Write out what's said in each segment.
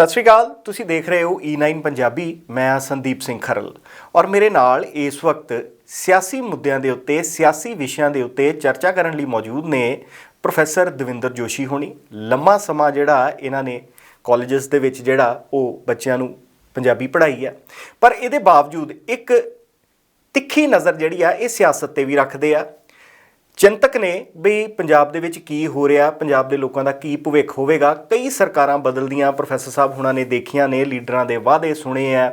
ਸਤਿ ਸ਼੍ਰੀ ਅਕਾਲ, ਤੁਸੀਂ ਦੇਖ ਰਹੇ ਹੋ E9 ਪੰਜਾਬੀ, ਮੈਂ ਸੰਦੀਪ ਸਿੰਘ ਖਰਲ। ਔਰ ਮੇਰੇ ਨਾਲ ਇਸ ਵਕਤ ਸਿਆਸੀ ਮੁੱਦਿਆਂ ਦੇ ਉੱਤੇ, ਸਿਆਸੀ ਵਿਸ਼ਿਆਂ ਦੇ ਉੱਤੇ ਚਰਚਾ ਕਰਨ ਲਈ ਮੌਜੂਦ ਨੇ ਪ੍ਰੋਫੈਸਰ ਦਵਿੰਦਰ ਜੋਸ਼ੀ ਹੋਣੀ। ਲੰਮਾ ਸਮਾਂ ਜਿਹੜਾ ਇਹਨਾਂ ਨੇ ਕਾਲਜਸ ਦੇ ਵਿੱਚ ਜਿਹੜਾ ਉਹ ਬੱਚਿਆਂ ਨੂੰ ਪੰਜਾਬੀ ਪੜ੍ਹਾਈ ਆ ਪਰ ਇਹਦੇ ਬਾਵਜੂਦ ਇੱਕ ਤਿੱਖੀ ਨਜ਼ਰ ਜਿਹੜੀ ਆ, ਇਹ ਸਿਆਸਤ ਤੇ ਵੀ ਰੱਖਦੇ ਆ। ਚਿੰਤਕ ਨੇ ਵੀ ਪੰਜਾਬ ਦੇ ਵਿੱਚ ਕੀ ਹੋ ਰਿਹਾ, ਪੰਜਾਬ ਦੇ ਲੋਕਾਂ ਦਾ ਕੀ ਭਵਿੱਖ ਹੋਵੇਗਾ। ਕਈ ਸਰਕਾਰਾਂ ਬਦਲਦੀਆਂ, ਪ੍ਰੋਫੈਸਰ ਸਾਹਿਬ ਹੁਣਾਂ ਨੇ ਦੇਖੀਆਂ ਨੇ, ਲੀਡਰਾਂ ਦੇ ਵਾਅਦੇ ਸੁਣੇ ਆ,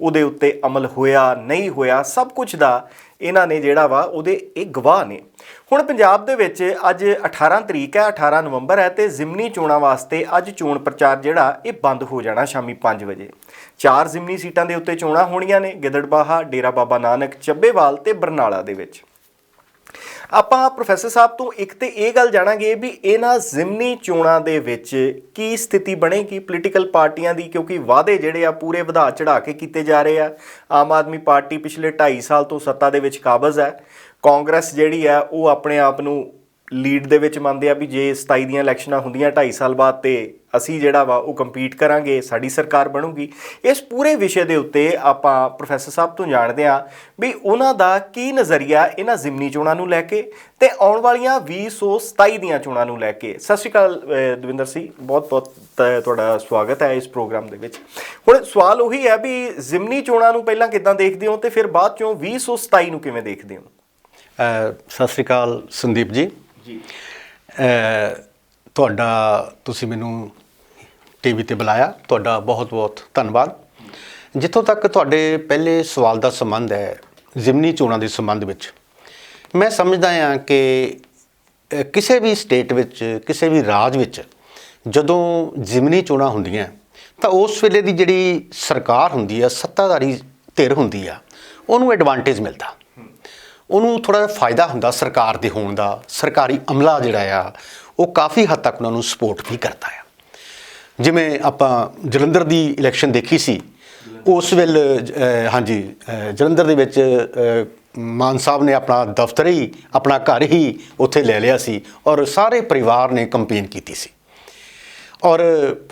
ਉਹਦੇ ਉੱਤੇ ਅਮਲ ਹੋਇਆ, ਨਹੀਂ ਹੋਇਆ, ਸਭ ਕੁਝ ਦਾ ਇਹਨਾਂ ਨੇ ਜਿਹੜਾ ਵਾ, ਉਹਦੇ ਇਹ ਗਵਾਹ ਨੇ। ਹੁਣ ਪੰਜਾਬ ਦੇ ਵਿੱਚ ਅੱਜ 18 ਤਰੀਕ ਹੈ 18 ਨਵੰਬਰ ਹੈ ਤੇ ਜ਼ਿਮਨੀ ਚੋਣਾਂ ਵਾਸਤੇ ਅੱਜ ਚੋਣ ਪ੍ਰਚਾਰ ਜਿਹੜਾ, ਇਹ ਬੰਦ ਹੋ ਜਾਣਾ ਸ਼ਾਮੀ 5 ਵਜੇ। ਚਾਰ ਜ਼ਿਮਨੀ ਸੀਟਾਂ ਦੇ ਉੱਤੇ ਚੋਣਾਂ ਹੋਣੀਆਂ ਨੇ, ਗਿੱਦੜਬਾਹਾ, ਡੇਰਾ ਬਾਬਾ ਨਾਨਕ, ਚੱਬੇਵਾਲ ਤੇ ਬਰਨਾਲਾ ਦੇ ਵਿੱਚ। ਆਪਾਂ ਪ੍ਰੋਫੈਸਰ ਸਾਹਿਬ ਤੋਂ ਇੱਕ ਤੇ ਇਹ ਗੱਲ ਜਾਣਾਂਗੇ ਵੀ ਇਹਨਾਂ ਜ਼ਿਮਨੀ ਚੋਣਾਂ ਦੇ ਵਿੱਚ ਕੀ ਸਥਿਤੀ ਬਣੇਗੀ ਪੋਲੀਟੀਕਲ ਪਾਰਟੀਆਂ ਦੀ, ਕਿਉਂਕਿ ਵਾਅਦੇ ਜਿਹੜੇ ਆ ਪੂਰੇ ਵਧਾ ਚੜਾ ਕੇ ਕੀਤੇ ਜਾ ਰਹੇ ਆ। ਆਮ ਆਦਮੀ ਪਾਰਟੀ ਪਿਛਲੇ 2.5 ਸਾਲ ਤੋਂ ਸੱਤਾ ਦੇ ਵਿੱਚ ਕਾਬਜ਼ ਹੈ। ਕਾਂਗਰਸ ਜਿਹੜੀ ਆ ਉਹ ਆਪਣੇ ਆਪ ਨੂੰ ਲੀਡ ਦੇ ਵਿੱਚ ਮੰਨਦੇ ਆ ਵੀ ਜੇ 27 ਦੀਆਂ ਇਲੈਕਸ਼ਨਾਂ ਹੁੰਦੀਆਂ 2.5 ਸਾਲ ਬਾਅਦ ਤੇ ਅਸੀਂ ਜਿਹੜਾ ਵਾ ਉਹ ਕੰਪੀਟ ਕਰਾਂਗੇ ਸਾਡੀ ਸਰਕਾਰ ਬਣੂਗੀ। ਇਸ ਪੂਰੇ ਵਿਸ਼ੇ ਦੇ ਉੱਤੇ ਆਪਾਂ ਪ੍ਰੋਫੈਸਰ ਸਾਹਿਬ ਤੋਂ ਜਾਣਦੇ ਆ ਵੀ ਉਹਨਾਂ ਦਾ ਕੀ ਨਜ਼ਰੀਆ ਇਹਨਾਂ ਜ਼ਿਮਨੀ ਚੋਣਾਂ ਨੂੰ ਲੈ ਕੇ ਤੇ ਆਉਣ ਵਾਲੀਆਂ 2027 ਦੀਆਂ ਚੋਣਾਂ ਨੂੰ ਲੈ ਕੇ। ਸਤਿ ਸ਼੍ਰੀ ਅਕਾਲ ਦਵਿੰਦਰ ਸਿੰਘ ਬਹੁਤ ਬਹੁਤ ਤੁਹਾਡਾ ਸਵਾਗਤ ਹੈ ਇਸ ਪ੍ਰੋਗਰਾਮ ਦੇ ਵਿੱਚ। ਹੁਣ ਸਵਾਲ ਉਹੀ ਹੈ ਵੀ ਜ਼ਿਮਨੀ ਚੋਣਾਂ ਨੂੰ ਪਹਿਲਾਂ ਕਿੱਦਾਂ ਦੇਖਦੇ ਹੋ ਤੇ ਫਿਰ ਬਾਅਦ ਚੋਂ 2027 ਨੂੰ ਕਿਵੇਂ ਦੇਖਦੇ ਹੋ? ਸਤਿ ਸ੍ਰੀ ਅਕਾਲ ਸੰਦੀਪ ਜੀ। ਜੀ। ਤੁਹਾਡਾ ਤੁਸੀਂ ਮੈਨੂੰ ਟੀਵੀ ਤੇ ਬੁਲਾਇਆ। ਤੁਹਾਡਾ ਬਹੁਤ-ਬਹੁਤ ਧੰਨਵਾਦ। ਜਿੱਥੋਂ ਤੱਕ ਤੁਹਾਡੇ ਪਹਿਲੇ ਸਵਾਲ ਦਾ ਸੰਬੰਧ ਹੈ, ਜ਼ਿਮਨੀ ਚੋਣਾਂ ਦੇ ਸੰਬੰਧ ਵਿੱਚ, ਮੈਂ ਸਮਝਦਾ ਹਾਂ ਕਿ ਕਿਸੇ ਵੀ ਸਟੇਟ ਵਿੱਚ, ਕਿਸੇ ਵੀ ਰਾਜ ਵਿੱਚ ਜਦੋਂ ਜ਼ਿਮਨੀ ਚੋਣਾਂ ਹੁੰਦੀਆਂ, ਤਾਂ ਉਸ ਵੇਲੇ ਦੀ ਜਿਹੜੀ ਸਰਕਾਰ ਹੁੰਦੀ ਆ, ਸੱਤਾਧਾਰੀ ਧਿਰ ਹੁੰਦੀ ਆ, ਉਹਨੂੰ ਐਡਵਾਂਟੇਜ ਮਿਲਦਾ। ਉਹਨੂੰ ਥੋੜਾ ਜਿਹਾ ਫਾਇਦਾ ਹੁੰਦਾ ਸਰਕਾਰ ਦੇ ਹੋਣ ਦਾ, ਸਰਕਾਰੀ ਅਮਲਾ ਜਿਹੜਾ ਆ, ਉਹ ਕਾਫੀ ਹੱਦ ਤੱਕ ਉਹਨਾਂ ਨੂੰ ਸਪੋਰਟ ਵੀ ਕਰਦਾ ਆ। ਜਿਵੇਂ ਆਪਾਂ ਜਲੰਧਰ ਦੀ ਇਲੈਕਸ਼ਨ ਦੇਖੀ ਸੀ, ਉਸ ਵੇਲੇ ਹਾਂਜੀ ਜਲੰਧਰ ਦੇ ਵਿੱਚ ਮਾਨ ਸਾਹਿਬ ਨੇ ਆਪਣਾ ਦਫ਼ਤਰ ਹੀ, ਆਪਣਾ ਘਰ ਹੀ ਉੱਥੇ ਲੈ ਲਿਆ ਸੀ ਔਰ ਸਾਰੇ ਪਰਿਵਾਰ ਨੇ ਕੰਪੇਨ ਕੀਤੀ ਸੀ। ਔਰ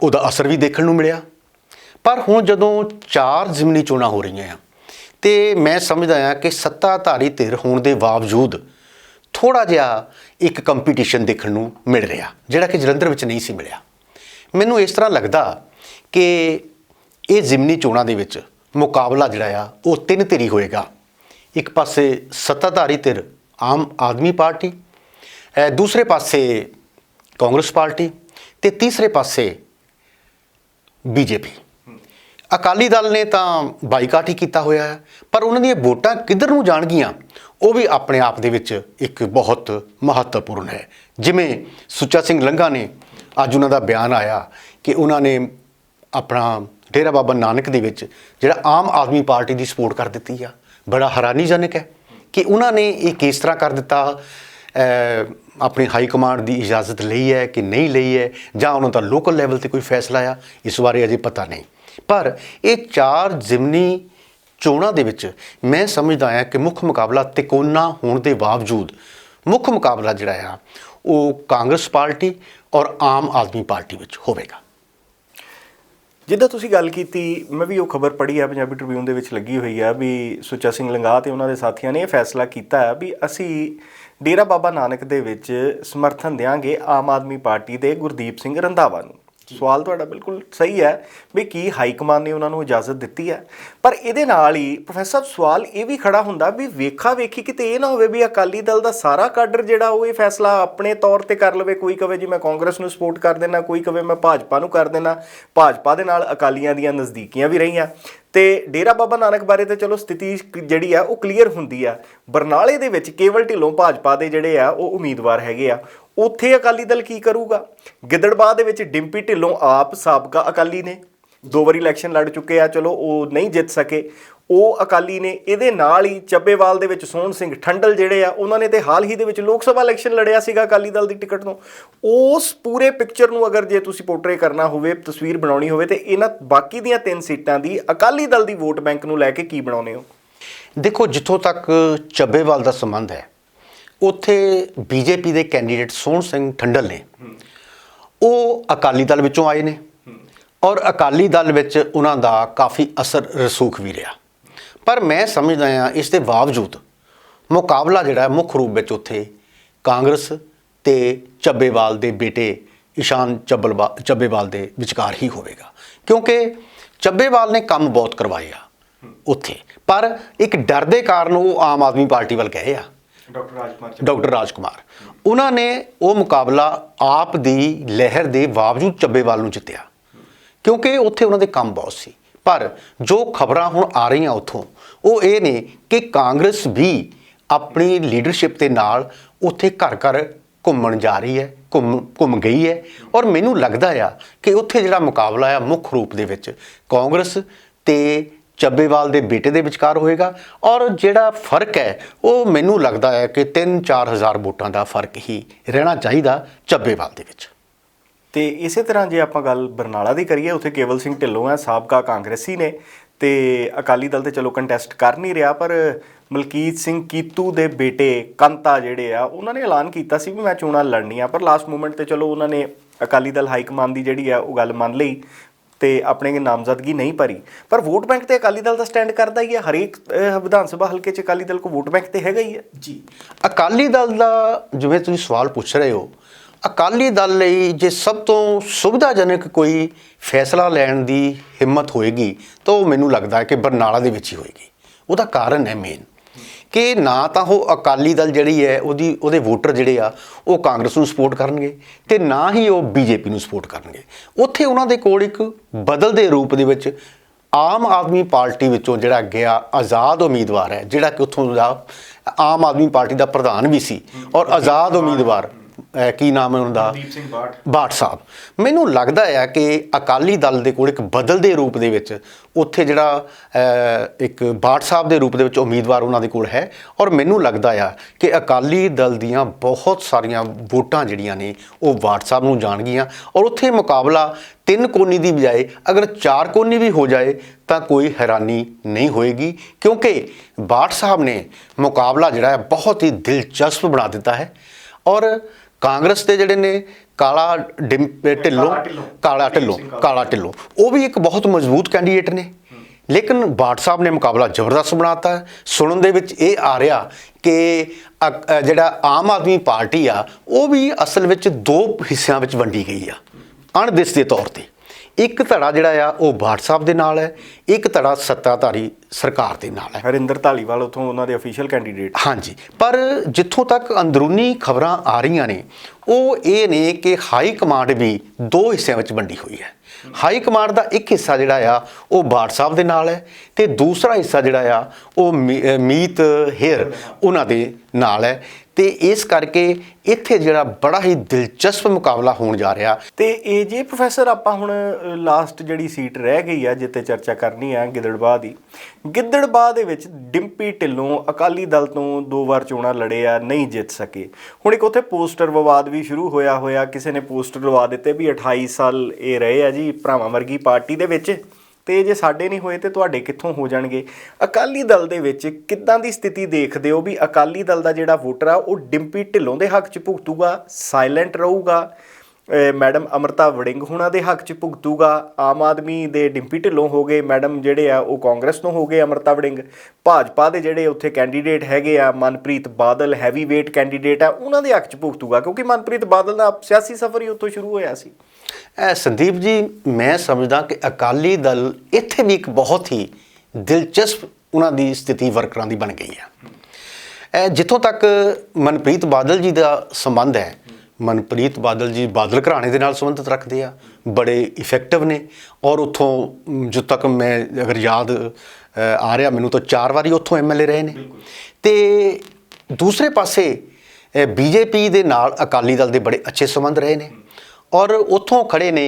ਉਹਦਾ ਅਸਰ ਵੀ ਦੇਖਣ ਨੂੰ ਮਿਲਿਆ। ਪਰ ਹੁਣ ਜਦੋਂ ਚਾਰ ਜ਼ਿਮਨੀ ਚੋਣਾਂ ਹੋ ਰਹੀਆਂ ਆ, ਤੇ ਮੈਂ ਸਮਝਦਾ ਆ ਕਿ ਸੱਤਾਧਾਰੀ ਧਿਰ ਹੋਣ ਦੇ ਬਾਵਜੂਦ ਥੋੜਾ ਜਿਹਾ ਇੱਕ ਕੰਪੀਟੀਸ਼ਨ ਦੇਖਣ ਨੂੰ ਮਿਲ ਰਿਹਾ, ਜਿਹੜਾ ਕਿ ਜਲੰਧਰ ਵਿੱਚ ਨਹੀਂ ਸੀ ਮਿਲਿਆ। ਮੈਨੂੰ ਇਸ ਤਰ੍ਹਾਂ ਲੱਗਦਾ ਕਿ ਇਹ ਜ਼ਿਮਨੀ ਚੋਣਾਂ ਦੇ ਵਿੱਚ ਮੁਕਾਬਲਾ ਜਿਹੜਾ ਆ, ਉਹ ਤਿੰਨ ਧਿਰੀ ਹੋਏਗਾ। ਇੱਕ ਪਾਸੇ ਸੱਤਾਧਾਰੀ ਧਿਰ ਆਮ ਆਦਮੀ ਪਾਰਟੀ ਦੂਸਰੇ ਪਾਸੇ ਕਾਂਗਰਸ ਪਾਰਟੀ ਤੇ ਤੀਸਰੇ ਪਾਸੇ ਬੀਜੇਪੀ। ਅਕਾਲੀ ਦਲ ਨੇ ਤਾਂ ਬਾਈਕਾਟ ਹੀ ਕੀਤਾ ਹੋਇਆ ਹੈ, ਪਰ ਉਹਨਾਂ ਦੀਆਂ ਵੋਟਾਂ ਕਿੱਧਰ ਨੂੰ ਜਾਣਗੀਆਂ, ਉਹ ਵੀ ਆਪਣੇ ਆਪ ਦੇ ਵਿੱਚ ਇੱਕ ਬਹੁਤ ਮਹੱਤਵਪੂਰਨ ਹੈ। ਜਿਵੇਂ ਸੁੱਚਾ ਸਿੰਘ ਲੰਘਾ ਨੇ ਅੱਜ ਉਹਨਾਂ ਦਾ ਬਿਆਨ ਆਇਆ ਕਿ ਉਹਨਾਂ ਨੇ ਆਪਣਾ ਡੇਰਾ ਬਾਬਾ ਨਾਨਕ ਦੇ ਵਿੱਚ ਜਿਹੜਾ ਆਮ ਆਦਮੀ ਪਾਰਟੀ ਦੀ ਸਪੋਰਟ ਕਰ ਦਿੱਤੀ ਆ, ਬੜਾ ਹੈਰਾਨੀਜਨਕ ਹੈ ਕਿ ਉਹਨਾਂ ਨੇ ਇਹ ਕਿਸ ਤਰ੍ਹਾਂ ਕਰ ਦਿੱਤਾ ਆਪਣੀ ਹਾਈ ਕਮਾਂਡ ਦੀ ਇਜਾਜ਼ਤ ਲਈ ਹੈ ਕਿ ਨਹੀਂ ਲਈ ਹੈ, ਜਾਂ ਉਹਨਾਂ ਦਾ ਲੋਕਲ ਲੈਵਲ ਤੇ ਕੋਈ ਫੈਸਲਾ ਆ, ਇਸ ਬਾਰੇ ਅਜੇ ਪਤਾ ਨਹੀਂ। ਪਰ ਇਹ ਚਾਰ ਜ਼ਿਮਨੀ ਚੋਣਾਂ ਦੇ ਵਿੱਚ ਮੈਂ ਸਮਝਦਾ ਹਾਂ ਕਿ ਮੁੱਖ ਮੁਕਾਬਲਾ ਤਿਕੋਨਾ ਹੋਣ ਦੇ ਬਾਵਜੂਦ ਮੁੱਖ ਮੁਕਾਬਲਾ ਜਿਹੜਾ ਆ, ਉਹ ਕਾਂਗਰਸ ਪਾਰਟੀ ਔਰ ਆਮ ਆਦਮੀ ਪਾਰਟੀ ਵਿੱਚ ਹੋਵੇਗਾ। ਜਿੱਦਾਂ ਤੁਸੀਂ ਗੱਲ ਕੀਤੀ, ਮੈਂ ਵੀ ਉਹ ਖਬਰ ਪੜ੍ਹੀ ਆ, ਪੰਜਾਬੀ ਟ੍ਰਿਬਿਊਨ ਦੇ ਵਿੱਚ ਲੱਗੀ ਹੋਈ ਆ ਵੀ ਸੁੱਚਾ ਸਿੰਘ ਲੰਗਾ ਤੇ ਉਹਨਾਂ ਦੇ ਸਾਥੀਆਂ ਨੇ ਇਹ ਫੈਸਲਾ ਕੀਤਾ ਹੈ ਵੀ ਅਸੀਂ ਡੇਰਾ ਬਾਬਾ ਨਾਨਕ ਦੇ ਵਿੱਚ ਸਮਰਥਨ ਦੇਾਂਗੇ ਆਮ ਆਦਮੀ ਪਾਰਟੀ ਦੇ ਗੁਰਦੀਪ ਸਿੰਘ ਰੰਧਾਵਾ ਨੂੰ। ਸਵਾਲ ਤੁਹਾਡਾ ਬਿਲਕੁਲ ਸਹੀ ਹੈ ਵੀ ਕੀ ਹਾਈ ਕਮਾਂਡ ਨੇ ਉਹਨਾਂ ਨੂੰ ਇਜਾਜ਼ਤ ਦਿੱਤੀ ਹੈ? ਪਰ ਇਹਦੇ ਨਾਲ ਹੀ ਪ੍ਰੋਫੈਸਰ, ਸਵਾਲ ਇਹ ਵੀ ਖੜਾ ਹੁੰਦਾ ਵੀ ਵੇਖਾ ਵੇਖੀ ਕਿਤੇ ਇਹ ਨਾ ਹੋਵੇ ਵੀ ਅਕਾਲੀ ਦਲ ਦਾ ਸਾਰਾ ਕਾਡਰ ਜਿਹੜਾ ਉਹ ਇਹ ਫੈਸਲਾ ਆਪਣੇ ਤੌਰ ਤੇ ਕਰ ਲਵੇ, ਕੋਈ ਕਵੇ ਜੀ ਮੈਂ ਕਾਂਗਰਸ ਨੂੰ ਸਪੋਰਟ ਕਰ ਦੇਣਾ ਕੋਈ ਕਵੇ ਮੈਂ ਭਾਜਪਾ ਨੂੰ ਕਰ ਦੇਣਾ ਭਾਜਪਾ ਦੇ ਨਾਲ ਅਕਾਲੀਆਂ ਦੀਆਂ ਨਜ਼ਦੀਕੀਆਂ ਵੀ ਰਹੀਆਂ। ਤੇ ਡੇਰਾ ਬਾਬਾ ਨਾਨਕ ਬਾਰੇ ਤੇ ਚਲੋ ਸਥਿਤੀ ਜਿਹੜੀ ਆ ਉਹ ਕਲੀਅਰ ਹੁੰਦੀ ਆ। ਬਰਨਾਲੇ ਦੇ ਵਿੱਚ ਕੇਵਲ ਢਿੱਲੋਂ ਭਾਜਪਾ ਦੇ ਜਿਹੜੇ ਆ, ਉਹ ਉਮੀਦਵਾਰ ਹੈਗੇ ਆ। ਉੱਥੇ ਅਕਾਲੀ ਦਲ ਕੀ ਕਰੂਗਾ? ਗਿੱਦੜਬਾਹ ਦੇ ਵਿੱਚ ਡਿੰਪੀ ਢਿੱਲੋਂ ਆਪ ਸਾਬਕਾ ਅਕਾਲੀ ਨੇ। ਦੋ ਵਾਰੀ ਇਲੈਕਸ਼ਨ ਲੜ ਚੁੱਕੇ ਆ, ਚਲੋ ਉਹ ਨਹੀਂ ਜਿੱਤ ਸਕੇ। ਉਹ ਅਕਾਲੀ ਨੇ ਇਹਦੇ ਨਾਲ ਹੀ ਚੱਬੇਵਾਲ ਦੇ ਵਿੱਚ ਸੋਹਣ ਸਿੰਘ ਠੰਡਲ ਜਿਹੜੇ ਆ, ਉਹਨਾਂ ਨੇ ਤੇ ਹਾਲ ਹੀ ਦੇ ਵਿੱਚ ਲੋਕ ਸਭਾ ਇਲੈਕਸ਼ਨ ਲੜਿਆ ਸੀਗਾ ਅਕਾਲੀ ਦਲ ਦੀ ਟਿਕਟ ਤੋਂ। ਉਸ ਪੂਰੇ ਪਿਕਚਰ ਨੂੰ ਅਗਰ ਜੇ ਤੁਸੀਂ ਪੋਰਟਰੇ ਕਰਨਾ ਹੋਵੇ, ਤਸਵੀਰ ਬਣਾਉਣੀ ਹੋਵੇ, ਤੇ ਇਹਨਾਂ ਬਾਕੀ ਦੀਆਂ ਤਿੰਨ ਸੀਟਾਂ ਦੀ ਅਕਾਲੀ ਦਲ ਦੀ ਵੋਟ ਬੈਂਕ ਨੂੰ ਲੈ ਕੇ ਕੀ ਬਣਾਉਨੇ ਹੋ? ਦੇਖੋ, ਜਿੱਥੋਂ ਤੱਕ ਚੱਬੇਵਾਲ ਦਾ ਸੰਬੰਧ ਹੈ ਉੱਥੇ ਬੀਜੇਪੀ ਦੇ ਕੈਂਡੀਡੇਟ ਸੋਹਣ ਸਿੰਘ ਠੰਡਲ ਨੇ। ਉਹ ਅਕਾਲੀ ਦਲ ਵਿੱਚੋਂ ਆਏ ਨੇ ਔਰ ਅਕਾਲੀ ਦਲ ਵਿੱਚ ਉਹਨਾਂ ਦਾ ਕਾਫੀ ਅਸਰ ਰਸੂਖ ਵੀ ਰਿਹਾ। ਪਰ ਮੈਂ ਸਮਝਦਾ ਹਾਂ ਇਸ ਦੇ ਬਾਵਜੂਦ ਮੁਕਾਬਲਾ ਜਿਹੜਾ ਮੁੱਖ ਰੂਪ ਵਿੱਚ ਉੱਥੇ ਕਾਂਗਰਸ ਤੇ ਚੱਬੇਵਾਲ ਦੇ ਬੇਟੇ ਇਸ਼ਾਨ ਚੱਬਲਵਾ ਚੱਬੇਵਾਲ ਦੇ ਵਿਚਕਾਰ ਹੀ ਹੋਵੇਗਾ। ਕਿਉਂਕਿ ਚੱਬੇਵਾਲ ਨੇ ਕੰਮ ਬਹੁਤ ਕਰਵਾਏ ਆ ਉੱਥੇ। ਪਰ ਇੱਕ ਡਰ ਦੇ ਕਾਰਨ ਉਹ ਆਮ ਆਦਮੀ ਪਾਰਟੀ ਵੱਲ ਗਏ ਆ। Doctor Rajkumar doctor Rajkumar. ਉਹਨਾਂ ਨੇ ਉਹ ਮੁਕਾਬਲਾ ਆਪ ਦੀ ਲਹਿਰ ਦੇ ਬਾਵਜੂਦ ਚੱਬੇਵਾਲ ਨੂੰ ਜਿੱਤਿਆ। ਕਿਉਂਕਿ ਉੱਥੇ ਉਹਨਾਂ ਦੇ ਕੰਮ ਬਹੁਤ ਸੀ। ਪਰ ਜੋ ਖਬਰਾਂ ਹੁਣ ਆ ਰਹੀਆਂ ਉੱਥੋਂ, ਉਹ ਇਹ ਨੇ ਕਿ ਕਾਂਗਰਸ ਵੀ ਆਪਣੀ ਲੀਡਰਸ਼ਿਪ ਦੇ ਨਾਲ ਉੱਥੇ ਘਰ ਘਰ ਘੁੰਮਣ ਜਾ ਰਹੀ ਹੈ, ਘੁੰਮ ਘੁੰਮ ਗਈ ਹੈ। ਔਰ ਮੈਨੂੰ ਲੱਗਦਾ ਆ ਕਿ ਉੱਥੇ ਜਿਹੜਾ ਮੁਕਾਬਲਾ ਆ, ਮੁੱਖ ਰੂਪ ਦੇ ਵਿੱਚ ਕਾਂਗਰਸ ਤੇ ਚੱਬੇਵਾਲ ਦੇ ਬੇਟੇ ਦੇ ਵਿਚਕਾਰ ਹੋਏਗਾ। ਔਰ ਜਿਹੜਾ ਫ਼ਰਕ ਹੈ, ਉਹ ਮੈਨੂੰ ਲੱਗਦਾ ਹੈ ਕਿ 3-4 ਹਜ਼ਾਰ ਵੋਟਾਂ ਦਾ ਫ਼ਰਕ ਹੀ ਰਹਿਣਾ ਚਾਹੀਦਾ ਚੱਬੇਵਾਲ ਦੇ ਵਿੱਚ। ਤੇ ਇਸੇ ਤਰ੍ਹਾਂ ਜੇ ਆਪਾਂ ਗੱਲ ਬਰਨਾਲਾ ਦੀ ਕਰੀਏ, ਉੱਥੇ ਕੇਵਲ ਸਿੰਘ ਢਿੱਲੋਂ ਹੈ, ਸਾਬਕਾ ਕਾਂਗਰਸੀ ਨੇ। ਤੇ ਅਕਾਲੀ ਦਲ ਤੇ ਚਲੋ ਕੰਟੈਸਟ ਕਰ ਨਹੀਂ ਰਿਹਾ, ਪਰ ਮਲਕੀਤ ਸਿੰਘ ਕੀਤੂ ਦੇ ਬੇਟੇ ਕੰਤਾ ਜਿਹੜੇ ਆ, ਉਹਨਾਂ ਨੇ ਐਲਾਨ ਕੀਤਾ ਸੀ ਵੀ ਮੈਂ ਚੋਣਾਂ ਲੜਨੀਆਂ, ਪਰ ਲਾਸਟ ਮੂਮੈਂਟ ਤੇ ਚਲੋ ਉਹਨਾਂ ਨੇ ਅਕਾਲੀ ਦਲ ਹਾਈ ਕਮਾਨ ਦੀ ਜਿਹੜੀ ਆ, ਉਹ ਗੱਲ ਮੰਨ ਲਈ। ਤੇ ਆਪਣੇ ਨਾਮਜ਼ਦਗੀ ਨਹੀਂ ਭਰੀ। ਪਰ ਵੋਟ ਬੈਂਕ ਤੇ ਅਕਾਲੀ ਦਲ ਦਾ ਸਟੈਂਡ ਕਰਦਾ ਹੀ ਹੈ। ਹਰੇਕ ਵਿਧਾਨ ਸਭਾ ਹਲਕੇ 'ਚ ਅਕਾਲੀ ਦਲ ਕੋ ਵੋਟ ਬੈਂਕ ਤੇ ਹੈਗਾ ਹੀ ਹੈ। ਜੀ। ਅਕਾਲੀ ਦਲ ਦਾ, ਜਿਵੇਂ ਤੁਸੀਂ ਸਵਾਲ ਪੁੱਛ ਰਹੇ ਹੋ, ਅਕਾਲੀ ਦਲ ਲਈ ਜੇ ਸਭ ਤੋਂ ਸੁਵਿਧਾਜਨਕ ਕੋਈ ਫੈਸਲਾ ਲੈਣ ਦੀ ਹਿੰਮਤ ਹੋਏਗੀ, ਤਾਂ ਉਹ ਮੈਨੂੰ ਲੱਗਦਾ ਹੈ ਕਿ ਬਰਨਾਲਾ ਦੇ ਵਿੱਚ ਹੀ ਹੋਏਗੀ। ਉਹਦਾ ਕਾਰਨ ਹੈ ਮੇਨ ਕਿ ਨਾ ਤਾਂ ਉਹ ਅਕਾਲੀ ਦਲ ਜਿਹੜੀ ਹੈ, ਉਹਦੀ, ਉਹਦੇ ਵੋਟਰ ਜਿਹੜੇ ਆ, ਉਹ ਕਾਂਗਰਸ ਨੂੰ ਸਪੋਰਟ ਕਰਨਗੇ ਤੇ ਨਾ ਹੀ ਉਹ ਬੀਜੇਪੀ ਨੂੰ ਸਪੋਰਟ ਕਰਨਗੇ। ਉੱਥੇ ਉਹਨਾਂ ਦੇ ਕੋਲ ਇੱਕ ਬਦਲਦੇ ਰੂਪ ਦੇ ਵਿੱਚ ਆਮ ਆਦਮੀ ਪਾਰਟੀ ਵਿੱਚੋਂ ਜਿਹੜਾ ਗਿਆ ਆਜ਼ਾਦ ਉਮੀਦਵਾਰ ਹੈ, ਜਿਹੜਾ ਕਿ ਉੱਥੋਂ ਦਾ ਆਮ ਆਦਮੀ ਪਾਰਟੀ ਦਾ ਪ੍ਰਧਾਨ ਵੀ ਸੀ ਔਰ ਆਜ਼ਾਦ ਉਮੀਦਵਾਰ ਕੀ ਨਾਮ ਹੈ ਉਹਨਾਂ ਦਾ ਦੀਪ ਸਿੰਘ ਬਾਠ। ਬਾਠ ਸਾਹਿਬ। ਮੈਨੂੰ ਲੱਗਦਾ ਹੈ ਕਿ ਅਕਾਲੀ ਦਲ ਦੇ ਕੋਲ ਇੱਕ ਬਦਲਦੇ ਰੂਪ ਦੇ ਵਿੱਚ ਉੱਥੇ ਜਿਹੜਾ ਇੱਕ ਬਾਠ ਸਾਹਿਬ ਦੇ ਰੂਪ ਦੇ ਵਿੱਚ ਉਮੀਦਵਾਰ ਉਹਨਾਂ ਦੇ ਕੋਲ ਹੈ। ਔਰ ਮੈਨੂੰ ਲੱਗਦਾ ਆ ਕਿ ਅਕਾਲੀ ਦਲ ਦੀਆਂ ਬਹੁਤ ਸਾਰੀਆਂ ਵੋਟਾਂ ਜਿਹੜੀਆਂ ਨੇ ਉਹ ਬਾਠ ਸਾਹਿਬ ਨੂੰ ਜਾਣਗੀਆਂ। ਔਰ ਉੱਥੇ ਮੁਕਾਬਲਾ ਤਿੰਨ ਕੋਨੀ ਦੀ ਬਜਾਏ ਅਗਰ ਚਾਰ ਕੋਨੀ ਵੀ ਹੋ ਜਾਏ ਤਾਂ ਕੋਈ ਹੈਰਾਨੀ ਨਹੀਂ ਹੋਏਗੀ। ਕਿਉਂਕਿ ਬਾਠ ਸਾਹਿਬ ਨੇ ਮੁਕਾਬਲਾ ਜਿਹੜਾ ਹੈ ਬਹੁਤ ਹੀ ਦਿਲਚਸਪ ਬਣਾ ਦਿੱਤਾ ਹੈ। ਔਰ ਕਾਂਗਰਸ ਦੇ ਜਿਹੜੇ ਨੇ ਕਾਲਾ ਢਿੱਲੋਂ ਕਾਲਾ ਢਿੱਲੋਂ। ਕਾਲਾ ਢਿੱਲੋਂ। ਉਹ ਵੀ ਇੱਕ ਬਹੁਤ ਮਜ਼ਬੂਤ ਕੈਂਡੀਡੇਟ ਨੇ। ਲੇਕਿਨ ਬਾਟ ਸਾਹਿਬ ਨੇ ਮੁਕਾਬਲਾ ਜ਼ਬਰਦਸਤ ਬਣਾਤਾ। ਸੁਣਨ ਦੇ ਵਿੱਚ ਇਹ ਆ ਰਿਹਾ ਕਿ ਜਿਹੜਾ ਆਮ ਆਦਮੀ ਪਾਰਟੀ ਆ ਉਹ ਵੀ ਅਸਲ ਵਿੱਚ ਦੋ ਹਿੱਸਿਆਂ ਵਿੱਚ ਵੰਡੀ ਗਈ ਆ। ਅਣਦਿਸ ਦੇ ਤੌਰ ਤੇ। ਇੱਕ ਧੜਾ ਜਿਹੜਾ ਆ ਉਹ ਬਾਟ ਸਾਹਿਬ ਦੇ ਨਾਲ ਹੈ ਇੱਕ ਧੜਾ ਸੱਤਾਧਾਰੀ ਸਰਕਾਰ ਦੇ ਨਾਲ ਹੈ। ਹਰਿੰਦਰ ਧਾਲੀਵਾਲ ਉਥੋਂ ਉਹਨਾਂ ਦੇ ਅਫੀਸ਼ੀਅਲ ਕੈਂਡੀਡੇਟ ਹਾਂਜੀ ਪਰ ਜਿੱਥੋਂ ਤੱਕ ਅੰਦਰੂਨੀ ਖਬਰਾਂ ਆ ਰਹੀਆਂ ਨੇ ਉਹ ਇਹ ਨੇ ਕਿ ਹਾਈ ਕਮਾਂਡ ਵੀ ਦੋ ਹਿੱਸਿਆਂ ਵਿੱਚ ਵੰਡੀ ਹੋਈ ਹੈ। ਹਾਈ ਕਮਾਂਡ ਦਾ ਇੱਕ ਹਿੱਸਾ ਜਿਹੜਾ ਆ ਉਹ ਬਾਠ ਸਾਹਿਬ ਦੇ ਨਾਲ ਹੈ ਤੇ ਦੂਸਰਾ ਹਿੱਸਾ ਜਿਹੜਾ ਆ ਉਹ ਮੀਤ ਹੇਰ ਉਹਨਾਂ ਦੇ ਨਾਲ ਹੈ। ਤੇ ਇਸ ਕਰਕੇ ਇੱਥੇ ਜਿਹੜਾ ਬੜਾ ਹੀ ਦਿਲਚਸਪ ਮੁਕਾਬਲਾ ਹੋਣ ਜਾ ਰਿਹਾ। ਤੇ ਇਹ ਜੇ ਪ੍ਰੋਫੈਸਰ ਆਪਾਂ ਹੁਣ ਲਾਸਟ ਜਿਹੜੀ ਸੀਟ ਰਹਿ ਗਈ ਆ ਜਿੱਤੇ ਚਰਚਾ ਕਰਨੀ ਆ ਗਿੱਦੜਬਾਹ ਦੀ, ਗਿੱਦੜਬਾਹ ਦੇ ਵਿੱਚ ਡਿੰਪੀ ਢਿੱਲੋਂ ਅਕਾਲੀ ਦਲ ਤੋਂ ਦੋ ਵਾਰ ਚੋਣਾਂ ਲੜੇ ਆ, ਨਹੀਂ ਜਿੱਤ ਸਕੇ। ਹੁਣ ਇੱਕ ਉੱਥੇ ਪੋਸਟਰ ਵਿਵਾਦ ਵੀ ਸ਼ੁਰੂ ਹੋਇਆ ਹੋਇਆ, ਕਿਸੇ ਨੇ ਪੋਸਟਰ ਲਵਾ ਦਿੱਤੇ ਵੀ 28 ਸਾਲ ਇਹ ਰਹੇ ਆ ਜੀ, ਭਰਾਵਾਂ ਵਰਗੀ ਪਾਰਟੀ ਦੇ ਵਿੱਚ। ਤੇ ਜੇ ਸਾਡੇ ਨਹੀਂ ਹੋਏ ਤੇ ਤੁਹਾਡੇ ਕਿੱਥੋਂ ਹੋ ਜਾਣਗੇ? ਅਕਾਲੀ ਦਲ ਦੇ ਵਿੱਚ ਕਿੱਦਾਂ ਦੀ ਸਥਿਤੀ ਦੇਖਦੇ ਹੋ ਵੀ ਅਕਾਲੀ ਦਲ ਦਾ ਜਿਹੜਾ ਵੋਟਰ ਆ, ਉਹ ਡਿੰਪੀ ਢਿੱਲੋਂ ਦੇ ਹੱਕ 'ਚ ਭੁਗਤੂਗਾ ਸਾਇਲੈਂਟ ਰਹੂਗਾ? ਮੈਡਮ ਅਮਰਤਾ ਵੜਿੰਗ ਹੁਣਾਂ ਦੇ ਹੱਕ 'ਚ ਭੁਗਤੂਗਾ, ਆਮ ਆਦਮੀ ਦੇ ਡਿੰਪੀ ਢਿੱਲੋਂ ਹੋ ਗਏ, ਮੈਡਮ ਜਿਹੜੇ ਆ ਉਹ ਕਾਂਗਰਸ ਤੋਂ ਹੋ ਗਏ ਅਮਰਤਾ ਵੜਿੰਗ। ਭਾਜਪਾ ਦੇ ਜਿਹੜੇ ਉੱਥੇ ਕੈਂਡੀਡੇਟ ਹੈਗੇ ਆ, Manpreet Badal heavy weight candidate ਆ, ਉਹਨਾਂ ਦੇ ਹੱਕ 'ਚ ਭੁਗਤੂਗਾ, ਕਿਉਂਕਿ ਮਨਪ੍ਰੀਤ ਬਾਦਲ ਦਾ ਸਿਆਸੀ ਸਫ਼ਰ ਹੀ ਉੱਥੋਂ ਸ਼ੁਰੂ ਹੋਇਆ ਸੀ। ਸੰਦੀਪ ਜੀ ਮੈਂ ਸਮਝਦਾ ਕਿ ਅਕਾਲੀ ਦਲ ਇੱਥੇ ਵੀ ਇੱਕ ਬਹੁਤ ਹੀ ਦਿਲਚਸਪ ਉਹਨਾਂ ਦੀ ਸਥਿਤੀ ਵਰਕਰਾਂ ਦੀ ਬਣ ਗਈ ਹੈ ਜਿੱਥੋਂ ਤੱਕ ਮਨਪ੍ਰੀਤ ਬਾਦਲ ਜੀ ਦਾ ਸੰਬੰਧ ਹੈ ਮਨਪ੍ਰੀਤ ਬਾਦਲ ਜੀ ਬਾਦਲ ਘਰਾਣੇ ਦੇ ਨਾਲ ਸੰਬੰਧਿਤ ਰੱਖਦੇ ਆ ਬੜੇ ਇਫੈਕਟਿਵ ਨੇ ਔਰ ਉੱਥੋਂ ਜੋ ਤੱਕ ਮੈਂ ਅਗਰ ਯਾਦ ਆ ਰਿਹਾ ਮੈਨੂੰ ਤਾਂ ਚਾਰ ਵਾਰੀ ਉੱਥੋਂ ਐਮਐਲਏ ਰਹੇ ਨੇ। ਤੇ ਦੂਸਰੇ ਪਾਸੇ ਬੀਜੇਪੀ ਦੇ ਨਾਲ ਅਕਾਲੀ ਦਲ ਦੇ ਬੜੇ ਅੱਛੇ ਸੰਬੰਧ ਰਹੇ ਨੇ। ਔਰ ਉੱਥੋਂ ਖੜੇ ਨੇ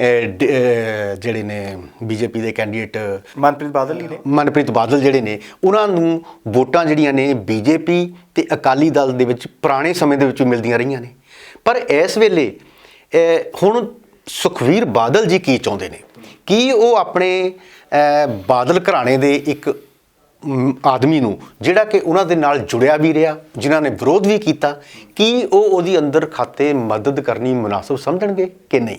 ਜਿਹੜੇ ਨੇ ਬੀਜੇਪੀ ਦੇ ਕੈਂਡੀਡੇਟ ਮਨਪ੍ਰੀਤ ਬਾਦਲ ਹੀ ਨੇ। ਮਨਪ੍ਰੀਤ ਬਾਦਲ ਜਿਹੜੇ ਨੇ ਉਹਨਾਂ ਨੂੰ ਵੋਟਾਂ ਜਿਹੜੀਆਂ ਨੇ ਬੀਜੇਪੀ ਤੇ ਅਕਾਲੀ ਦਲ ਦੇ ਵਿੱਚ ਪੁਰਾਣੇ ਸਮੇਂ ਦੇ ਵਿੱਚ ਮਿਲਦੀਆਂ ਰਹੀਆਂ ਨੇ। ਪਰ ਇਸ ਵੇਲੇ ਹੁਣ ਸੁਖਵੀਰ ਬਾਦਲ ਜੀ ਕੀ ਚਾਹੁੰਦੇ ਨੇ? ਕੀ ਉਹ ਆਪਣੇ ਬਾਦਲ ਘਰਾਣੇ ਦੇ ਇੱਕ ਆਦਮੀ ਨੂੰ, ਜਿਹੜਾ ਕਿ ਉਹਨਾਂ ਦੇ ਨਾਲ ਜੁੜਿਆ ਵੀ ਰਿਹਾ, ਜਿਨ੍ਹਾਂ ਨੇ ਵਿਰੋਧ ਵੀ ਕੀਤਾ, ਕਿ ਉਹ ਉਹਦੀ ਅੰਦਰ ਖਾਤੇ ਮਦਦ ਕਰਨੀ, ਮੁਨਾਸਬ ਸਮਝਣਗੇ ਕਿ ਨਹੀਂ?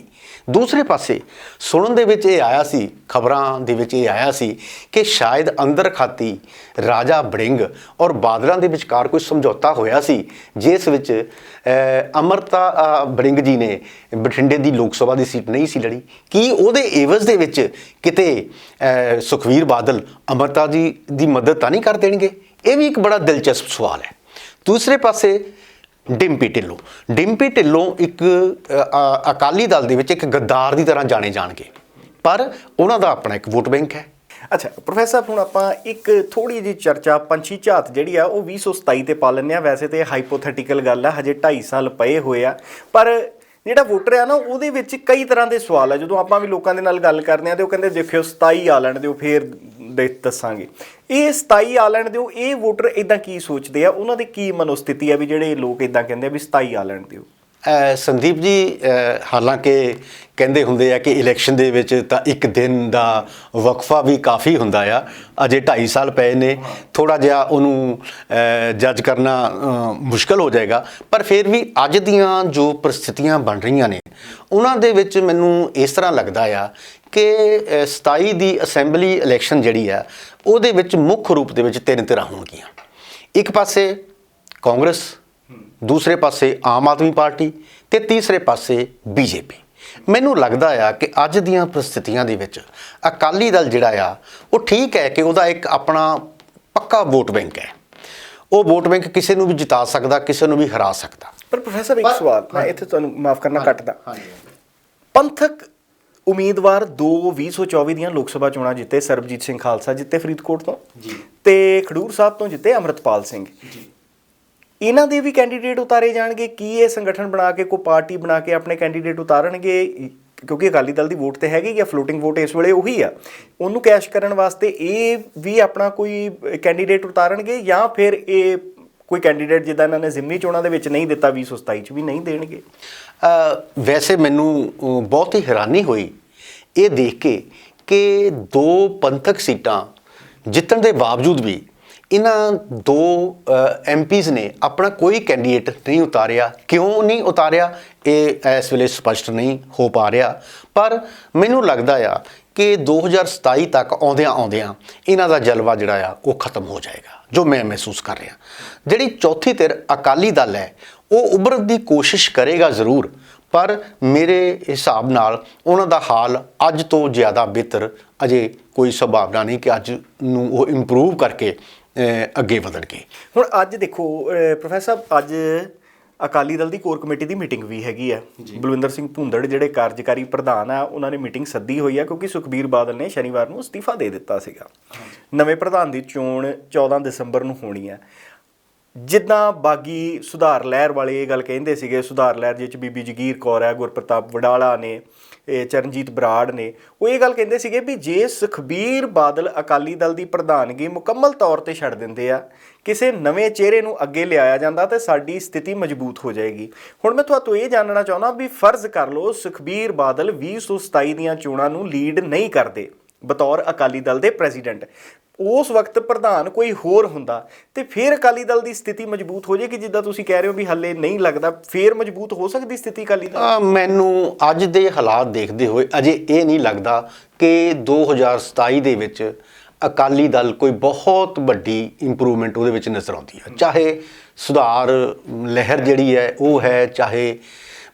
ਦੂਸਰੇ ਪਾਸੇ ਸੁਣਨ ਦੇ ਵਿੱਚ ਇਹ ਆਇਆ ਸੀ ਖਬਰਾਂ ਦੇ ਵਿੱਚ ਇਹ ਆਇਆ ਸੀ ਕਿ ਸ਼ਾਇਦ ਅੰਦਰ ਖਾਤੀ ਰਾਜਾ ਬੜਿੰਗ ਔਰ ਬਾਦਲਾਂ ਦੇ ਵਿਚਕਾਰ ਕੋਈ ਸਮਝੌਤਾ ਹੋਇਆ ਸੀ ਜਿਸ ਵਿੱਚ ਅਹ, ਅਮਰਤਾ ਬੜਿੰਗ ਜੀ ਨੇ ਬਠਿੰਡੇ ਦੀ ਲੋਕ ਸਭਾ ਦੀ ਸੀਟ ਨਹੀਂ ਸੀ ਲੜੀ। ਕੀ ਉਹਦੇ ਏਵਜ਼ ਦੇ ਵਿੱਚ ਕਿਤੇ ਅਹ, ਸੁਖਵੀਰ ਬਾਦਲ ਅਮਰਤਾ ਜੀ ਦੀ ਮਦਦ ਤਾਂ ਨਹੀਂ ਕਰ ਦੇਣਗੇ? ਇਹ ਵੀ ਇੱਕ ਬੜਾ ਦਿਲਚਸਪ ਸਵਾਲ ਹੈ। ਦੂਸਰੇ ਪਾਸੇ ਡਿੰਪੀ ਢਿੱਲੋਂ। ਡਿੰਪੀ ਢਿੱਲੋਂ ਇੱਕ ਅਕਾਲੀ ਦਲ ਦੇ ਵਿੱਚ ਇੱਕ ਗੱਦਾਰ ਦੀ ਤਰ੍ਹਾਂ ਜਾਣੇ ਜਾਣਗੇ। ਪਰ ਉਹਨਾਂ ਦਾ ਆਪਣਾ ਇੱਕ ਵੋਟ ਬੈਂਕ ਹੈ। ਅੱਛਾ, ਪ੍ਰੋਫੈਸਰ ਹੁਣ ਆਪਾਂ ਇੱਕ ਥੋੜੀ ਜਿਹੀ ਚਰਚਾ, ਪੰਛੀ ਝਾਤ ਜਿਹੜੀ ਆ, ਉਹ 2027 ਤੇ ਪਾ ਲੈਂਦੇ ਆ। ਵੈਸੇ ਤੇ ਹਾਈਪੋਥੈਟੀਕਲ ਗੱਲ ਆ, ਹਜੇ 2.5 ਸਾਲ ਪਏ ਹੋਏ ਆ। ਪਰ ਜਿਹੜਾ ਵੋਟਰ ਆ ਨਾ, ਉਹਦੇ ਵਿੱਚ ਕਈ ਤਰ੍ਹਾਂ ਦੇ ਸਵਾਲ ਆ। ਜਦੋਂ ਆਪਾਂ ਵੀ ਲੋਕਾਂ ਦੇ ਨਾਲ ਗੱਲ ਕਰਦੇ ਆ ਤੇ ਉਹ ਕਹਿੰਦੇ, ਦੇਖਿਓ 27 ਆ ਲੈਣ ਦਿਓ, ਫੇਰ ਦੇ ਦੱਸਾਂਗੇ। ਇਹ 27 ਆ ਲੈਣ ਦਿਓ, ਇਹ ਵੋਟਰ ਇਦਾਂ ਕੀ ਸੋਚਦੇ ਆ? ਉਹਨਾਂ ਦੀ ਕੀ ਮਨੋਸਥਿਤੀ ਆ ਵੀ ਜਿਹੜੇ ਲੋਕ ਇਦਾਂ ਕਹਿੰਦੇ ਆ ਵੀ 27 ਆ ਲੈਣ ਦਿਓ? ਸੰਦੀਪ ਜੀ ਹਾਲਾਂਕਿ ਕਹਿੰਦੇ ਹੁੰਦੇ ਆ ਕਿ ਇਲੈਕਸ਼ਨ ਦੇ ਵਿੱਚ ਤਾਂ ਇੱਕ ਦਿਨ ਦਾ ਵਕਫਾ ਵੀ ਕਾਫੀ ਹੁੰਦਾ ਆ। ਅਜੇ 2.5 ਸਾਲ ਪਏ ਨੇ। ਥੋੜਾ ਜਿਹਾ ਉਹਨੂੰ ਜੱਜ ਕਰਨਾ ਅ, ਮੁਸ਼ਕਲ ਹੋ ਜਾਏਗਾ। ਪਰ ਫਿਰ ਵੀ ਅੱਜ ਦੀਆਂ ਜੋ ਪਰਿਸਥਿਤੀਆਂ ਬਣ ਰਹੀਆਂ ਨੇ ਉਹਨਾਂ ਦੇ ਵਿੱਚ ਮੈਨੂੰ ਇਸ ਤਰ੍ਹਾਂ ਲੱਗਦਾ ਆ ਕਿ ਅ, 27 ਦੀ ਅਸੈਂਬਲੀ ਇਲੈਕਸ਼ਨ ਜਿਹੜੀ ਆ ਉਹਦੇ ਵਿੱਚ ਮੁੱਖ ਰੂਪ ਦੇ ਵਿੱਚ ਤਿੰਨ ਧਿਰਾਂ ਹੋਣਗੀਆਂ। ਇੱਕ ਪਾਸੇ ਕਾਂਗਰਸ ਦੂਸਰੇ ਪਾਸੇ ਆਮ ਆਦਮੀ ਪਾਰਟੀ ਤੇ ਤੀਸਰੇ ਪਾਸੇ ਬੀਜੇਪੀ। ਮੈਨੂੰ ਲੱਗਦਾ ਆ ਕਿ ਅੱਜ ਦੀਆਂ ਪ੍ਰਸਥਿਤੀਆਂ ਦੇ ਵਿੱਚ ਅਕਾਲੀ ਦਲ ਜਿਹੜਾ ਆ ਉਹ ਠੀਕ ਹੈ ਕਿ ਉਹਦਾ ਇੱਕ ਆਪਣਾ ਪੱਕਾ ਵੋਟ ਬੈਂਕ ਹੈ। ਉਹ ਵੋਟ ਬੈਂਕ ਕਿਸੇ ਨੂੰ ਵੀ ਜਿਤਾ ਸਕਦਾ ਕਿਸੇ ਨੂੰ ਵੀ ਹਰਾ ਸਕਦਾ। ਪਰ ਪ੍ਰੋਫੈਸਰ ਇੱਕ ਸਵਾਲ ਮੈਂ ਇੱਥੇ ਤੁਹਾਨੂੰ ਮਾਫ ਕਰਨਾ ਕੱਟਦਾ ਪੰਥਕ ਉਮੀਦਵਾਰ ਦੋ 2024 ਦੀਆਂ ਲੋਕ ਸਭਾ ਚੋਣਾਂ ਜਿੱਤੇ ਸਰਬਜੀਤ ਸਿੰਘ ਖਾਲਸਾ ਜਿੱਤੇ ਫਰੀਦਕੋਟ ਤੋਂ ਜੀ। ਤੇ ਖਡੂਰ ਸਾਹਿਬ ਤੋਂ ਜਿੱਤੇ ਅਮਰਤਪਾਲ ਸਿੰਘ। ਇਹਨਾਂ ਦੇ ਵੀ ਕੈਂਡੀਡੇਟ ਉਤਾਰੇ ਜਾਣਗੇ, ਕੀ ਇਹ ਸੰਗਠਨ ਬਣਾ ਕੇ, ਕੋਈ ਪਾਰਟੀ ਬਣਾ ਕੇ ਆਪਣੇ ਕੈਂਡੀਡੇਟ ਉਤਾਰਨਗੇ? ਕਿਉਂਕਿ ਅਕਾਲੀ ਦਲ ਦੀ ਵੋਟ ਤੇ ਹੈਗੀ ਆ ਫਲੋਟਿੰਗ ਵੋਟ ਇਸ ਵੇਲੇ ਉਹੀ ਆ। ਉਹਨੂੰ ਕੈਸ਼ ਕਰਨ ਵਾਸਤੇ ਇਹ ਵੀ ਆਪਣਾ ਕੋਈ ਕੈਂਡੀਡੇਟ ਉਤਾਰਨਗੇ ਜਾਂ ਫਿਰ ਇਹ ਕੋਈ ਕੈਂਡੀਡੇਟ ਜਿੱਦਾਂ ਇਹਨਾਂ ਨੇ ਜ਼ਿਮਨੀ ਚੋਣਾਂ ਦੇ ਵਿੱਚ ਨਹੀਂ ਦਿੱਤਾ 2027 ਚ ਵੀ ਨਹੀਂ ਦੇਣਗੇ? ਵੈਸੇ ਮੈਨੂੰ ਬਹੁਤ ਹੀ ਹੈਰਾਨੀ ਹੋਈ ਇਹ ਦੇਖ ਕੇ ਕਿ ਦੋ ਪੰਥਕ ਸੀਟਾਂ ਜਿੱਤਣ ਦੇ ਬਾਵਜੂਦ ਵੀ ਇਹਨਾਂ ਦੋ ਐਮਪੀਜ਼ ਨੇ ਆਪਣਾ ਕੋਈ ਕੈਂਡੀਡੇਟ ਨਹੀਂ ਉਤਾਰਿਆ। ਕਿਉਂ ਨਹੀਂ ਉਤਾਰਿਆ? ਇਹ ਇਸ ਵੇਲੇ ਸਪਸ਼ਟ ਨਹੀਂ ਹੋ ਪਾ ਰਿਹਾ। ਪਰ ਮੈਨੂੰ ਲੱਗਦਾ ਆ ਕਿ 2027 ਤੱਕ ਆਉਂਦਿਆਂ ਆਉਂਦਿਆਂ ਇਹਨਾਂ ਦਾ ਜਲਵਾ ਜਿਹੜਾ ਆ, ਉਹ ਖਤਮ ਹੋ ਜਾਏਗਾ, ਜੋ ਮੈਂ ਮਹਿਸੂਸ ਕਰ ਰਿਹਾ। ਜਿਹੜੀ ਚੌਥੀ ਧਿਰ ਅਕਾਲੀ ਦਲ ਹੈ, ਉਹ ਉਭਰਨ ਦੀ ਕੋਸ਼ਿਸ਼ ਕਰੇਗਾ ਜ਼ਰੂਰ, ਪਰ ਮੇਰੇ ਹਿਸਾਬ ਨਾਲ ਉਹਨਾਂ ਦਾ ਹਾਲ ਅੱਜ ਤੋਂ ਜ਼ਿਆਦਾ ਬਿਹਤਰ ਅਜੇ ਕੋਈ ਸੰਭਾਵਨਾ ਨਹੀਂ ਕਿ ਅੱਜ ਨੂੰ ਉਹ ਇੰਪਰੂਵ ਕਰਕੇ ਅੱਗੇ ਵਧਣਗੇ ਹੁਣ ਅੱਜ ਦੇਖੋ ਪ੍ਰੋਫੈਸਰ ਸਾਹਿਬ ਅੱਜ ਅਕਾਲੀ ਦਲ ਦੀ ਕੋਰ ਕਮੇਟੀ ਦੀ ਮੀਟਿੰਗ ਵੀ ਹੈਗੀ ਆ। ਬਲਵਿੰਦਰ ਸਿੰਘ ਭੁੰਦੜ ਜਿਹੜੇ ਕਾਰਜਕਾਰੀ ਪ੍ਰਧਾਨ ਆ ਉਹਨਾਂ ਨੇ ਮੀਟਿੰਗ ਸੱਦੀ ਹੋਈ ਆ ਕਿਉਂਕਿ ਸੁਖਬੀਰ ਬਾਦਲ ਨੇ ਸ਼ਨੀਵਾਰ ਨੂੰ ਅਸਤੀਫਾ ਦੇ ਦਿੱਤਾ ਸੀਗਾ। ਨਵੇਂ ਪ੍ਰਧਾਨ ਦੀ ਚੋਣ 14 ਦਸੰਬਰ ਨੂੰ ਹੋਣੀ ਆ। ਜਿੱਦਾਂ ਬਾਗੀ ਸੁਧਾਰ ਲਹਿਰ ਵਾਲੇ ਇਹ ਗੱਲ ਕਹਿੰਦੇ ਸੀਗੇ ਸੁਧਾਰ ਲਹਿਰ ਜਿਹ ਚ ਬੀਬੀ ਜਗੀਰ ਕੌਰ ਹੈ ਗੁਰਪ੍ਰਤਾਪ ਵਡਾਲਾ ਨੇ ਚਰਨਜੀਤ ਬਰਾੜ ਨੇ, ਉਹ ਇਹ ਗੱਲ ਕਹਿੰਦੇ ਸੀਗੇ ਵੀ ਜੇ ਸੁਖਬੀਰ ਬਾਦਲ ਅਕਾਲੀ ਦਲ ਦੀ ਪ੍ਰਧਾਨਗੀ ਮੁਕੰਮਲ ਤੌਰ ਤੇ ਛੱਡ ਦਿੰਦੇ ਆ, ਕਿਸੇ ਨਵੇਂ ਚਿਹਰੇ ਨੂੰ ਅੱਗੇ ਲਿਆਇਆ ਜਾਂਦਾ ਤੇ ਸਾਡੀ ਸਥਿਤੀ ਮਜ਼ਬੂਤ ਹੋ ਜਾਏਗੀ। ਹੁਣ ਮੈਂ ਤੁਹਾਨੂੰ ਇਹ ਜਾਣਨਾ ਚਾਹੁੰਦਾ ਵੀ ਫਰਜ਼ ਕਰ ਲਓ ਸੁਖਬੀਰ ਬਾਦਲ 2027 ਦੀਆਂ ਚੋਣਾਂ ਨੂੰ ਲੀਡ ਨਹੀਂ ਕਰਦੇ। ਬਤੌਰ ਅਕਾਲੀ ਦਲ ਦੇ ਪ੍ਰੈਜ਼ੀਡੈਂਟ। ਉਸ ਵਕਤ ਪ੍ਰਧਾਨ ਕੋਈ ਹੋਰ ਹੁੰਦਾ ਤੇ ਫਿਰ ਅਕਾਲੀ ਦਲ ਦੀ ਸਥਿਤੀ ਮਜ਼ਬੂਤ ਹੋ ਜਾਏਗੀ, ਜਿੱਦਾਂ ਤੁਸੀਂ ਕਹਿ ਰਹੇ ਹੋ ਵੀ ਹੱਲੇ ਨਹੀਂ ਲੱਗਦਾ, ਫਿਰ ਮਜ਼ਬੂਤ ਹੋ ਸਕਦੀ ਸਥਿਤੀ ਅਕਾਲੀ ਦਲ? ਮੈਨੂੰ ਅੱਜ ਦੇ ਹਾਲਾਤ ਦੇਖਦੇ ਹੋਏ ਅਜੇ ਇਹ ਨਹੀਂ ਲੱਗਦਾ ਕਿ 2027 ਦੇ ਵਿੱਚ ਅਕਾਲੀ ਦਲ ਕੋਈ ਬਹੁਤ ਵੱਡੀ ਇੰਪਰੂਵਮੈਂਟ ਉਹਦੇ ਵਿੱਚ ਨਜ਼ਰ ਆਉਂਦੀ ਹੈ। ਚਾਹੇ ਸੁਧਾਰ ਲਹਿਰ ਜਿਹੜੀ ਹੈ, ਉਹ ਹੈ, ਚਾਹੇ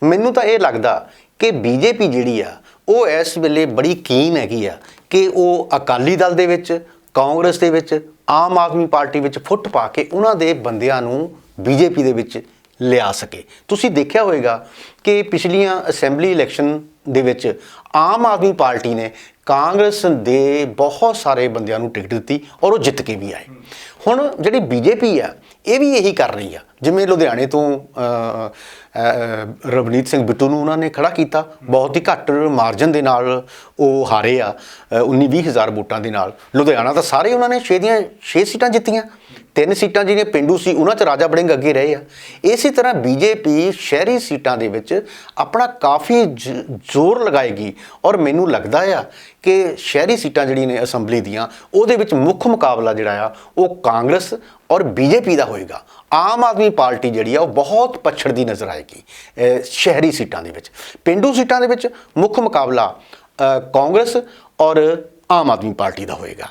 ਮੈਨੂੰ ਤਾਂ ਇਹ ਲੱਗਦਾ ਕਿ ਬੀਜੇਪੀ ਜਿਹੜੀ ਆ, ਉਹ ਇਸ ਵੇਲੇ ਬੜੀ ਕੀਨ ਹੈਗੀ ਆ ਕਿ ਉਹ ਅਕਾਲੀ ਦਲ ਦੇ ਵਿੱਚ, ਕਾਂਗਰਸ ਦੇ ਵਿੱਚ, ਆਮ ਆਦਮੀ ਪਾਰਟੀ ਵਿੱਚ ਫੁੱਟ ਪਾ ਕੇ ਉਹਨਾਂ ਦੇ ਬੰਦਿਆਂ ਨੂੰ ਬੀਜੇਪੀ ਦੇ ਵਿੱਚ ਲਿਆ ਸਕੇ। ਤੁਸੀਂ ਦੇਖਿਆ ਹੋਵੇਗਾ ਕਿ ਪਿਛਲੀਆਂ ਅਸੈਂਬਲੀ ਇਲੈਕਸ਼ਨ ਦੇ ਵਿੱਚ ਆਮ ਆਦਮੀ ਪਾਰਟੀ ਨੇ ਕਾਂਗਰਸ ਦੇ ਬਹੁਤ ਸਾਰੇ ਬੰਦਿਆਂ ਨੂੰ ਟਿਕਟ ਦਿੱਤੀ ਔਰ ਉਹ ਜਿੱਤ ਕੇ ਵੀ ਆਏ। ਹੁਣ ਜਿਹੜੀ ਬੀਜੇਪੀ ਆ, ਇਹ ਵੀ ਇਹੀ ਕਰ ਰਹੀ ਆ। ਜਿਵੇਂ ਲੁਧਿਆਣੇ ਤੋਂ ਰਵਨੀਤ ਸਿੰਘ ਬਿੱਟੂ ਨੂੰ ਉਹਨਾਂ ਨੇ ਖੜਾ ਕੀਤਾ। ਬਹੁਤ ਹੀ ਘੱਟ ਮਾਰਜਨ ਦੇ ਨਾਲ ਉਹ ਹਾਰੇ ਆ 19 ਹਜ਼ਾਰ ਵੋਟਾਂ ਦੇ ਨਾਲ। ਲੁਧਿਆਣਾ ਤਾਂ ਸਾਰੇ ਉਹਨਾਂ ਨੇ 6 ਦੀਆਂ 6 ਸੀਟਾਂ ਜਿੱਤੀਆਂ। ਤਿੰਨ ਸੀਟਾਂ ਜਿਹੜੀਆਂ ਪਿੰਡੂ ਸੀ, ਉਹਨਾਂ 'ਚ ਰਾਜਾ ਬੜਿੰਗ ਅੱਗੇ ਰਹੇ ਆ। ਇਸੇ ਤਰ੍ਹਾਂ ਬੀਜੇਪੀ ਸ਼ਹਿਰੀ ਸੀਟਾਂ ਦੇ ਵਿੱਚ ਆਪਣਾ ਕਾਫੀ ਜ- ਜ਼ੋਰ ਲਗਾਏਗੀ ਔਰ ਮੈਨੂੰ ਲੱਗਦਾ ਆ ਕਿ ਸ਼ਹਿਰੀ ਸੀਟਾਂ ਜਿਹੜੀਆਂ ਨੇ ਅਸੈਂਬਲੀ ਦੀਆਂ, ਉਹਦੇ ਵਿੱਚ ਮੁੱਖ ਮੁਕਾਬਲਾ ਜਿਹੜਾ ਆ, ਉਹ ਕਾਂਗਰਸ ਔਰ ਬੀਜੇਪੀ ਦਾ ਹੋਏਗਾ। ਆਮ ਆਦਮੀ ਪਾਰਟੀ ਜਿਹੜੀ ਆ, ਉਹ ਬਹੁਤ ਪਛੜਦੀ ਨਜ਼ਰ ਆਏਗੀ ਸ਼ਹਿਰੀ ਸੀਟਾਂ ਦੇ ਵਿੱਚ। ਪਿੰਡੂ ਸੀਟਾਂ ਦੇ ਵਿੱਚ ਮੁੱਖ ਮੁਕਾਬਲਾ ਕਾਂਗਰਸ ਔਰ ਆਮ ਆਦਮੀ ਪਾਰਟੀ ਦਾ ਹੋਏਗਾ।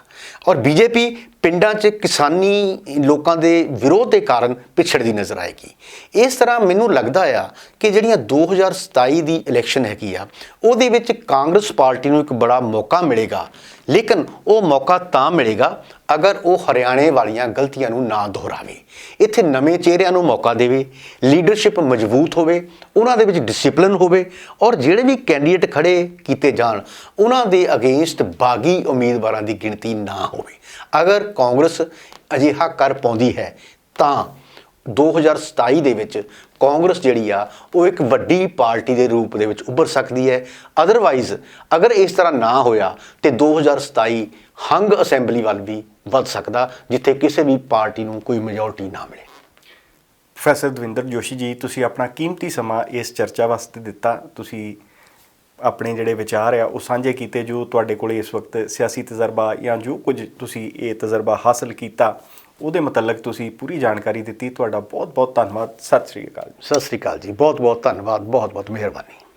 ਔਰ ਬੀਜੇਪੀ ਪਿੰਡਾਂ 'ਚ ਕਿਸਾਨੀ ਲੋਕਾਂ ਦੇ ਵਿਰੋਧ ਦੇ ਕਾਰਨ ਪਿਛੜਦੀ ਨਜ਼ਰ ਆਏਗੀ। ਇਸ ਤਰ੍ਹਾਂ ਮੈਨੂੰ ਲੱਗਦਾ ਆ ਕਿ ਜਿਹੜੀਆਂ 2027 ਦੀ ਇਲੈਕਸ਼ਨ ਹੈਗੀ ਆ, ਉਹਦੇ ਵਿੱਚ ਕਾਂਗਰਸ ਪਾਰਟੀ ਨੂੰ ਇੱਕ ਬੜਾ ਮੌਕਾ ਮਿਲੇਗਾ। ਲੇਕਿਨ ਉਹ ਮੌਕਾ ਤਾਂ ਮਿਲੇਗਾ ਅਗਰ ਉਹ ਹਰਿਆਣੇ ਵਾਲੀਆਂ ਗਲਤੀਆਂ ਨੂੰ ਨਾ ਦੁਹਰਾਵੇ। ਇੱਥੇ ਨਵੇਂ ਚਿਹਰਿਆਂ ਨੂੰ ਮੌਕਾ ਦੇਵੇ, ਲੀਡਰਸ਼ਿਪ ਮਜ਼ਬੂਤ ਹੋਵੇ, ਉਹਨਾਂ ਦੇ ਵਿੱਚ ਡਿਸਪਲਿਨ ਹੋਵੇ ਔਰ ਜਿਹੜੇ ਵੀ ਕੈਂਡੀਡੇਟ ਖੜੇ ਕੀਤੇ ਜਾਣ, ਉਹਨਾਂ ਦੇ ਅਗੇਂਸਟ ਬਾਗੀ ਉਮੀਦਵਾਰਾਂ ਦੀ ਗਿਣਤੀ ਨਾ ਹੋਵੇ। ਅਗਰ ਕਾਂਗਰਸ ਅਜਿਹਾ ਕਰ ਪਾਉਂਦੀ ਹੈ, ਤਾਂ 2027 ਦੇ ਵਿੱਚ ਕਾਂਗਰਸ ਜਿਹੜੀ ਆ, ਉਹ ਇੱਕ ਵੱਡੀ ਪਾਰਟੀ ਦੇ ਰੂਪ ਦੇ ਵਿੱਚ ਉੱਭਰ ਸਕਦੀ ਹੈ। ਅਦਰਵਾਈਜ਼ ਅਗਰ ਇਸ ਤਰ੍ਹਾਂ ਨਾ ਹੋਇਆ, ਤੇ 2027 ਹੰਗ ਅਸੈਂਬਲੀ ਵੱਲ ਵੀ ਵੱਧ ਸਕਦਾ, ਜਿੱਥੇ ਕਿਸੇ ਵੀ ਪਾਰਟੀ ਨੂੰ ਕੋਈ ਮੈਜੋਰਟੀ ਨਾ ਮਿਲੇ। ਪ੍ਰੋਫੈਸਰ ਦਵਿੰਦਰ ਜੋਸ਼ੀ ਜੀ, ਤੁਸੀਂ ਆਪਣਾ ਕੀਮਤੀ ਸਮਾਂ ਇਸ ਚਰਚਾ ਵਾਸਤੇ ਦਿੱਤਾ। ਤੁਸੀਂ ਆਪਣੇ ਜਿਹੜੇ ਵਿਚਾਰ ਆ, ਉਹ ਸਾਂਝੇ ਕੀਤੇ ਜੋ ਤੁਹਾਡੇ ਕੋਲ ਇਸ ਵਕਤ ਸਿਆਸੀ ਤਜਰਬਾ ਜਾਂ ਜੋ ਕੁਝ ਤੁਸੀਂ ਇਹ ਤਜਰਬਾ ਹਾਸਲ ਕੀਤਾ, ਉਹਦੇ ਮੁਤਲਕ ਤੁਸੀਂ ਪੂਰੀ ਜਾਣਕਾਰੀ ਦਿੱਤੀ। ਤੁਹਾਡਾ ਬਹੁਤ ਬਹੁਤ ਧੰਨਵਾਦ। ਸਤਿ ਸ੍ਰੀ ਅਕਾਲ ਸਤਿ ਸ੍ਰੀ ਅਕਾਲ ਜੀ। ਬਹੁਤ ਬਹੁਤ ਧੰਨਵਾਦ। ਬਹੁਤ ਬਹੁਤ ਮਿਹਰਬਾਨੀ।